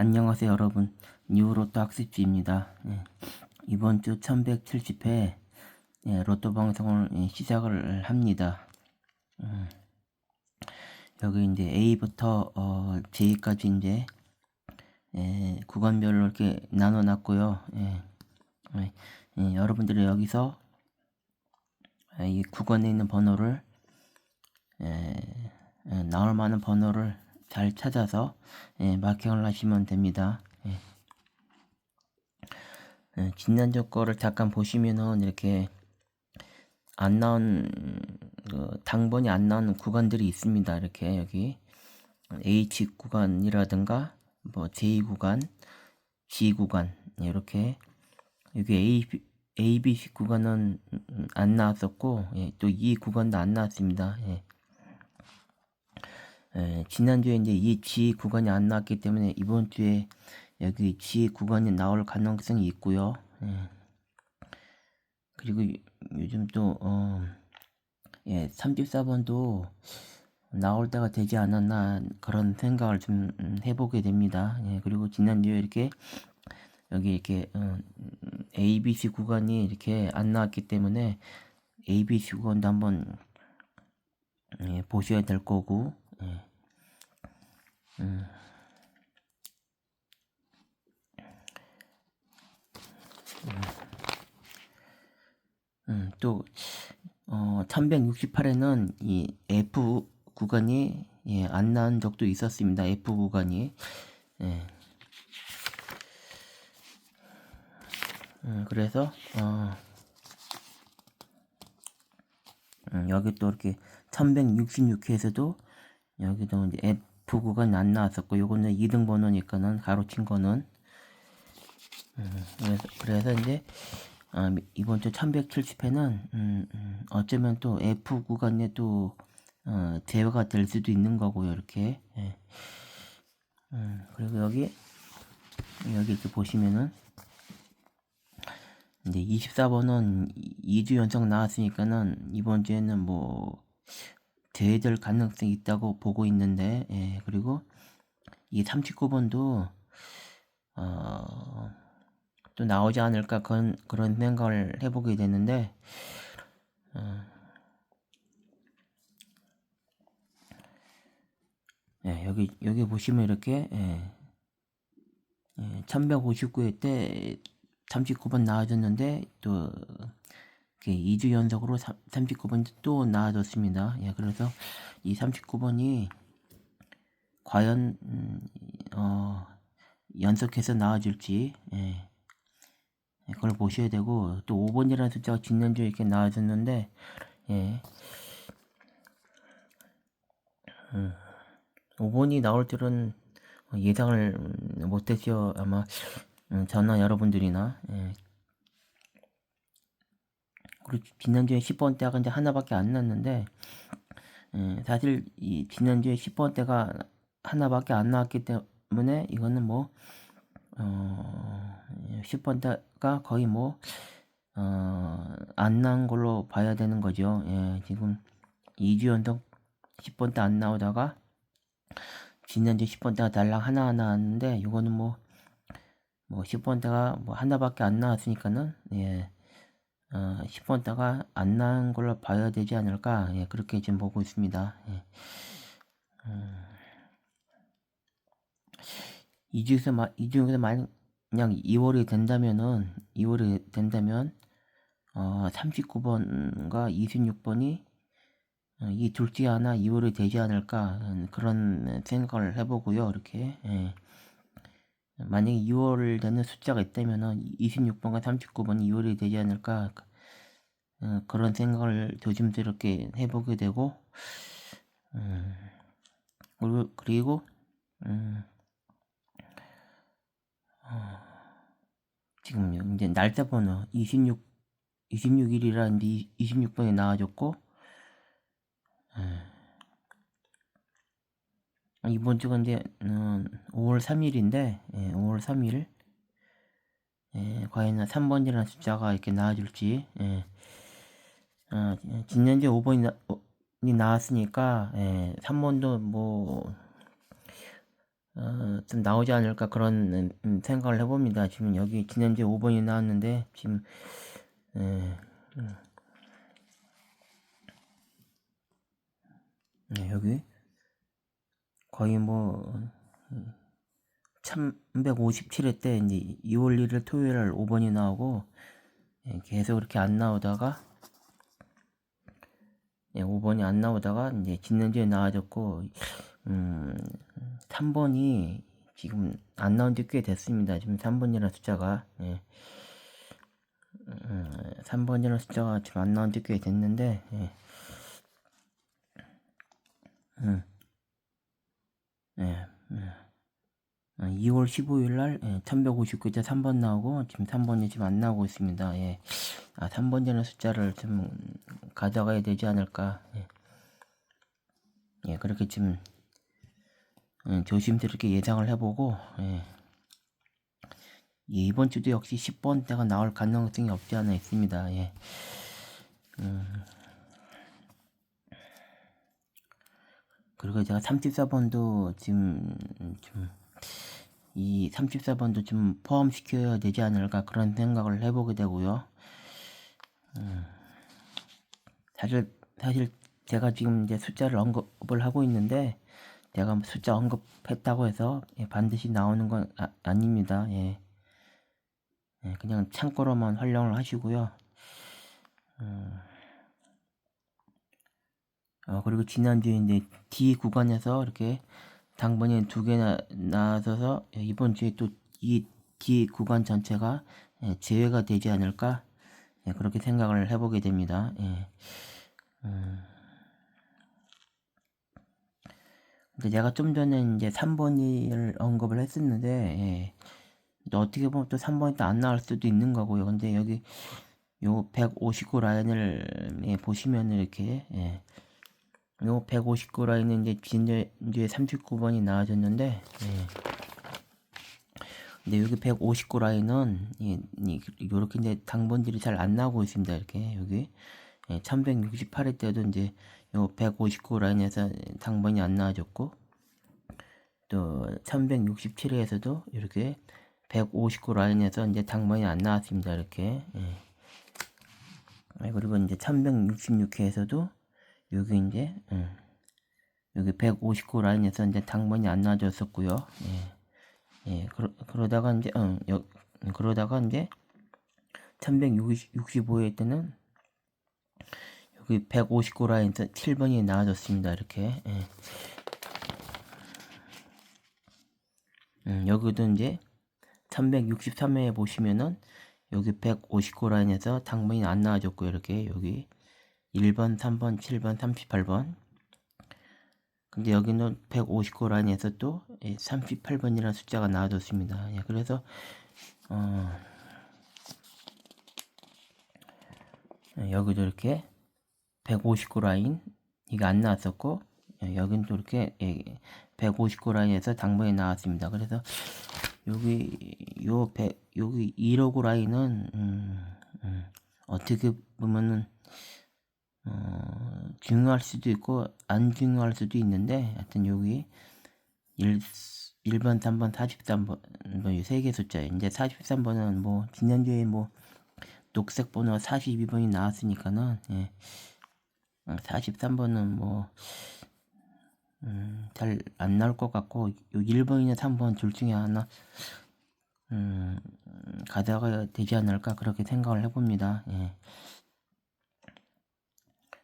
안녕하세요 여러분. 뉴로또 학습지입니다. 예, 이번 주 1170회 예, 로또 방송을 예, 시작을 합니다. 음, 여기 이제 A부터 어, J까지 이제 예, 구간별로 이렇게 나눠 놨고요. 예, 예, 예, 여러분들이 여기서 예, 이 구간에 있는 번호를 예, 예, 나올 만한 번호를 잘 찾아서 예, 마킹을 하시면 됩니다. 예. 예, 지난주 거를 잠깐 보시면은 이렇게 안 나온 그 당번이 안 나오는 구간들이 있습니다. 이렇게 여기 H 구간이라든가 뭐 J 구간, G 구간 이렇게 여기 A, A, B, C 구간은 음, 안 나왔었고 예, 또 E 구간도 안 나왔습니다. 예. 예, 지난주에 이제 이 G 구간이 안 나왔기 때문에 이번 주에 여기 G 구간이 나올 가능성이 있고요. 예. 그리고 요- 요즘 또, 어, 예, 34번도 나올 때가 되지 않았나 그런 생각을 좀 음, 해보게 됩니다. 예, 그리고 지난주에 이렇게 여기 이렇게 어, 음, ABC 구간이 이렇게 안 나왔기 때문에 ABC 구간도 한번 예, 보셔야 될 거고 예. 음. 음, 또, 어, 1168에는 이 F 구간이 예, 안 나온 적도 있었습니다. F 구간이. 예. 음, 그래서, 어, 음, 여기 또 이렇게 1166회에서도 여기도 이제 F 구간이 안 나왔었고, 요거는 2등 번호니까는 가로친 거는. 음, 그래서, 그래서 이제, 아, 이번 주 1170회는, 음, 음, 어쩌면 또 F 구간에 또, 어, 제외가 될 수도 있는 거고요, 이렇게. 예. 음, 그리고 여기, 여기 이렇게 보시면은, 이제 24번은 2주 연속 나왔으니까는 이번 주에는 뭐 제외될 가능성이 있다고 보고 있는데 예, 그리고 이 39번도 어, 또 나오지 않을까 그런 그런 생각을 해보게 되는데 어, 예, 여기 여기 보시면 이렇게 예, 예, 1159회 때 39번 나와줬는데 또 이렇게 2주 연속으로 39번 또 나와줬습니다. 예, 그래서 이 39번이 과연 음, 어, 연속해서 나와줄지 예, 예, 그걸 보셔야 되고 또 5번이라는 숫자가 지난주에 이렇게 나와줬는데 예, 음, 5번이 나올 줄은 예상을 못했죠 아마 음, 저나 여러분들이나 예. 그리고 지난주에 10번 대가 이제 하나밖에 안 났는데 예, 사실 이 지난주에 10번 대가 하나밖에 안 나왔기 때문에 이거는 뭐 어, 10번 대가 거의 뭐 어, 걸로 봐야 되는 거죠. 예, 지금 2주 연속 10번 대 안 나오다가 지난주 10번 대가 달랑 하나 하나 왔는데 이거는 뭐 뭐 10번대가 뭐 하나밖에 안 나왔으니까는 예. 어, 10번대가 안 나온 걸로 봐야 되지 않을까 예, 그렇게 지금 보고 있습니다. 예. 음, 이 중에서 마, 이 중에서 만약 2월이 된다면은 2월이 된다면 어, 39번과 26번이 어, 이둘 중에 하나 2월이 되지 않을까 음, 그런 생각을 해보고요. 이렇게 예. 만약에 2월 되는 숫자가 있다면은 26번과 39번이 2월이 되지 않을까 어, 그런 생각을 조심스럽게 해보게 되고 음, 그리고, 그리고 음, 어, 지금 이제 날짜 번호 26 26일이라는데 26번이 나와줬고 이번 주가 이제 음, 5월 3일인데 예, 5월 3일 예, 과연 3번이라는 숫자가 이렇게 나와줄지 예. 어, 지난주에 5번이 나, 이 나왔으니까 예, 3번도 뭐 어, 좀 나오지 않을까 그런 음, 생각을 해봅니다. 지금 여기 지난주에 5번이 나왔는데 지금 예, 음. 네, 여기 거의 뭐 1157회 때 이제 2월 1일 토요일 날 5번이 나오고 예, 계속 이렇게 안 나오다가 예, 5번이 안 나오다가 이제 지난주에 나와졌고 음, 3번이 지금 안 나온 지 꽤 됐습니다. 지금 3번이라는 숫자가 예. 음, 3번이라는 숫자가 지금 안 나온 지 꽤 됐는데 예. 음. 예. 음. 2월 15일 날 예, 1159자 3번 나오고 지금 3번이 지금 안 나오고 있습니다. 예. 아, 3번이라는 숫자를 좀 가져가야 되지 않을까. 예. 예, 그렇게 좀 음, 조심스럽게 예상을 해보고 예. 예, 이번 주도 역시 10번대가 나올 가능성이 없지 않아 있습니다. 예. 음. 그리고 제가 34번도 지금 좀 이 34번도 좀 포함시켜야 되지 않을까 그런 생각을 해보게 되고요. 음. 사실 사실 제가 지금 이제 숫자를 언급을 하고 있는데 제가 뭐 숫자 언급했다고 해서 예, 반드시 나오는 건 아, 닙니다 예. 예, 그냥 참고로만 활용을 하시고요. 음. 어, 그리고 지난주에 이제 D 구간에서 이렇게 당번이 두 개나 나서서 이번 주에 또 이 D 구간 전체가 예, 제외가 되지 않을까 예, 그렇게 생각을 해보게 됩니다. 예. 음. 근데 제가 좀 전에 이제 3번을 언급을 했었는데 예. 어떻게 보면 또 3번이 또 안 나올 수도 있는 거고요. 근데 여기 요 159 라인을 예, 보시면 이렇게 예. 요 159 라인은 이제 이제, 이제 39번이 나와졌는데 예. 근데 여기 159 라인은 예, 이렇게 이제 당번들이 잘 안 나오고 있습니다. 이렇게 여기 예, 1168회 때도 이제 요 159 라인에서 당번이 안 나와졌고 또 367회에서도 이렇게 159 라인에서 이제 당번이 안 나왔습니다. 이렇게 예. 그리고 이제 366회에서도 여기 이제 음, 여기 159 라인에서 이제 당번이 안 나와줬었고요. 예, 예 그러, 그러다가 이제 어, 여, 그러다가 이제 365회 때는 여기 159 라인에서 7번이 나와줬습니다. 이렇게 예. 음, 여기도 이제 363회에 보시면은 여기 159 라인에서 당번이 안 나와줬고 이렇게 여기 1번, 3번, 7번, 38번. 근데 여기는 159 라인에서 또 38번이라는 숫자가 나와줬습니다. 예, 그래서 어, 예, 여기도 이렇게 159 라인 이게 안 나왔었고 예, 여긴 또 이렇게 159 라인에서 당번이 나왔습니다. 그래서 여기 요 100, 여기 159 라인은 음, 음, 어떻게 보면은 어, 중요할 수도 있고 안 중요할 수도 있는데 하여튼 여기 1, 1번, 3번, 43번 뭐세개 숫자 이제 43번은 뭐 지난주에 뭐 녹색 번호 42번이 나왔으니까는 예. 43번은 어, 뭐 음, 잘 안 나올 것 같고 요 1번이나 3번 둘 중에 하나 음, 가져가야 되지 않을까 그렇게 생각을 해봅니다. 예.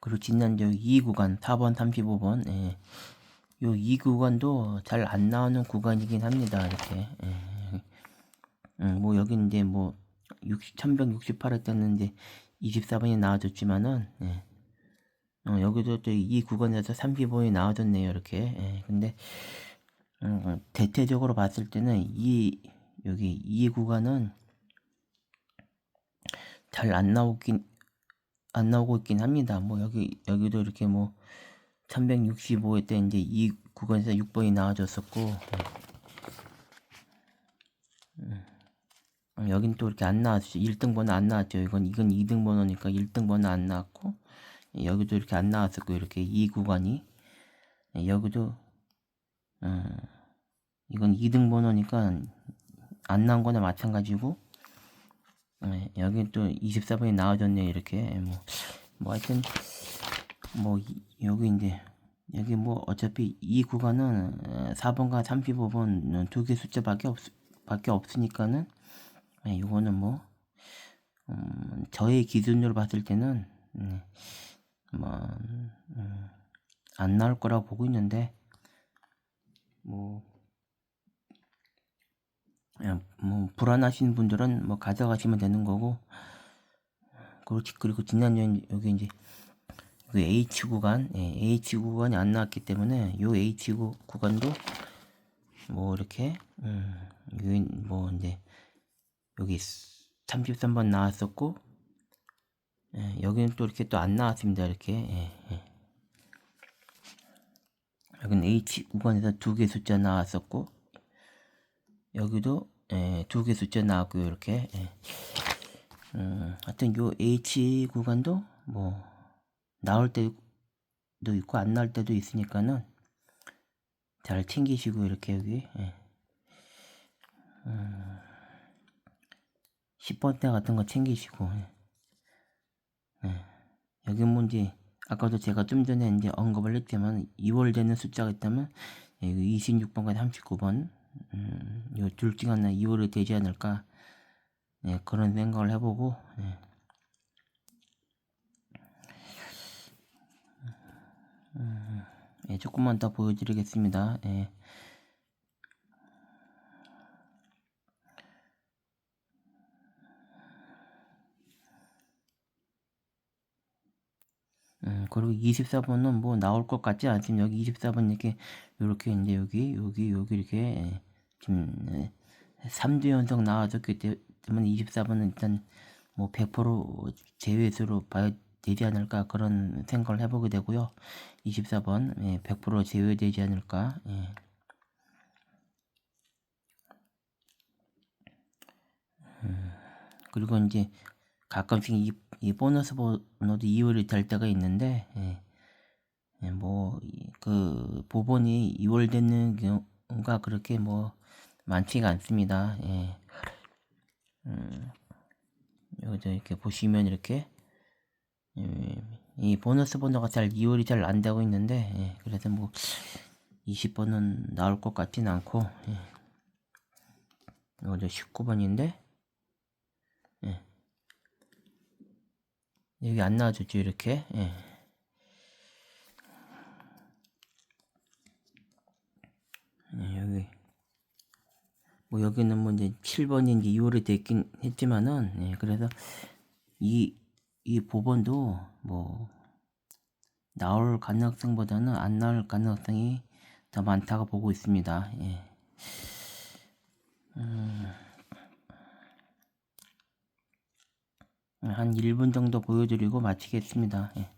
그리고 지난주 2 구간 4번 35번 예. 요 2 구간도 잘 안 나오는 구간이긴 합니다 이렇게 예. 음, 뭐 여기 이제 뭐 60, 1168회 때는 이제 24번이 나와줬지만은 예. 어, 여기도 또 이 구간에서 35번이 나와줬네요 이렇게 예. 근데 음, 대체적으로 봤을 때는 이 여기 이 구간은 잘 안 나오긴 안 나오고 있긴 합니다. 뭐 여기 여기도 이렇게 뭐 365회 때 이제 이 구간에서 6번이 나와줬었고 음. 음. 여긴 또 이렇게 안 나왔죠. 1등 번호 안 나왔죠. 이건 이건 2등 번호니까 1등 번호 안 나왔고 여기도 이렇게 안 나왔었고 이렇게 이 구간이 여기도 음, 이건 2등 번호니까 안 나온 거나 마찬가지고 예, 여기 또 24번이 나와줬네요 이렇게. 예, 뭐, 뭐 하여튼 뭐 이- 여기 이제 여기 뭐 어차피 이 구간은 어, 4번과 35번 두 개 숫자밖에 없 밖에 없으니까는 예, 이거는 뭐 음, 저의 기준으로 봤을 때는 음, 뭐, 음, 안 나올 거라고 보고 있는데 뭐 뭐 불안하신 분들은 뭐 가져가시면 되는 거고 그렇지 그리고 지난주에 여기 이제 그 H 구간 예, H 구간이 안 나왔기 때문에 요 H 구, 구간도 뭐 이렇게 음, 여기 뭐 이제 여기 33번 나왔었고 예, 여기는 또 이렇게 또 안 나왔습니다 이렇게 예, 예. 여기는 H 구간에서 두 개 숫자 나왔었고 여기도 예, 두개 숫자 나왔고요 이렇게 예. 음, 하여튼 요 H 구간도 뭐 나올 때도 있고 안 나올 때도 있으니까는 잘 챙기시고 이렇게 여기 예. 음, 10번대 같은 거 챙기시고 예. 예. 여기 문제 아까도 제가 좀 전에 이제 언급을 했지만 2월 되는 숫자가 있다면 예, 26번과 39번 음, 요둘 중 하나 2월이 되지 않을까 예, 그런 생각을 해보고 예. 음, 예, 조금만 더 보여드리겠습니다. 예. 음, 그리고 24번은 뭐 나올 것 같지 않습니다. 여기 24번 이렇게, 요렇게 이제 여기, 여기, 여기 이렇게, 예, 지금, 예, 3주 연속 나와줬기 때- 때문에 24번은 일단 뭐 100% 제외수로 봐야 되지 않을까 그런 생각을 해보게 되고요. 24번, 예, 100% 제외되지 않을까, 예. 음, 그리고 이제 가끔씩 이, 이 보너스 번호도 2월이 될 때가 있는데, 예. 예, 뭐, 이- 그, 보본이 2월 되는 경우가 그렇게 뭐, 많지가 않습니다. 예. 음, 여기서 이렇게 보시면 이렇게, 예, 이 보너스 번호가 잘 2월이 잘 안 되고 있는데, 예, 그래서 뭐, 20번은 나올 것 같진 않고, 예. 이거 19번인데, 예. 여기 안 나와줬죠, 이렇게. 예. 예, 여기. 뭐, 여기는 뭐, 이제 7번인지 2월이 됐긴 했지만은, 예, 그래서 이, 이 보번도 뭐, 나올 가능성보다는 안 나올 가능성이 더 많다고 보고 있습니다. 예. 음, 한 1분 정도 보여드리고 마치겠습니다. 예.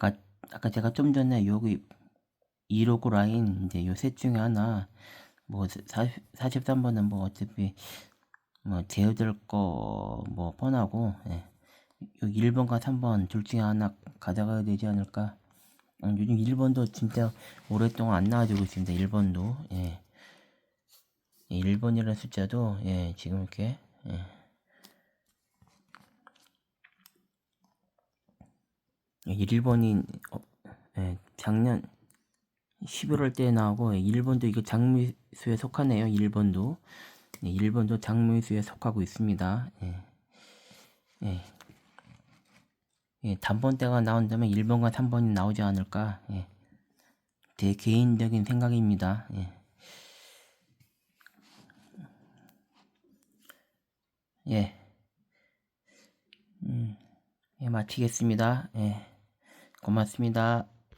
아까 아까 제가 좀 전에 여기 2로고 라인 이제 요 셋 중에 하나 뭐 43번은 뭐 어차피 뭐 제어될 거 뭐 뻔하고 예. 요 1번과 3번 둘 중에 하나 가져가야 되지 않을까 어, 요즘 1번도 진짜 오랫동안 안 나와주고 있습니다 1번도 예. 1번이라는 숫자도 예 지금 이렇게 예. 예, 1번이 어, 예, 작년 11월 때 나오고 1번도 이거 장미수에 속하네요. 1번도 네, 1번도 장미수에 속하고 있습니다. 예. 예. 예, 단번대가 나온다면 1번과 3번이 나오지 않을까. 예. 제 개인적인 생각입니다. 예. 예. 음, 예, 마치겠습니다. 예. 고맙습니다.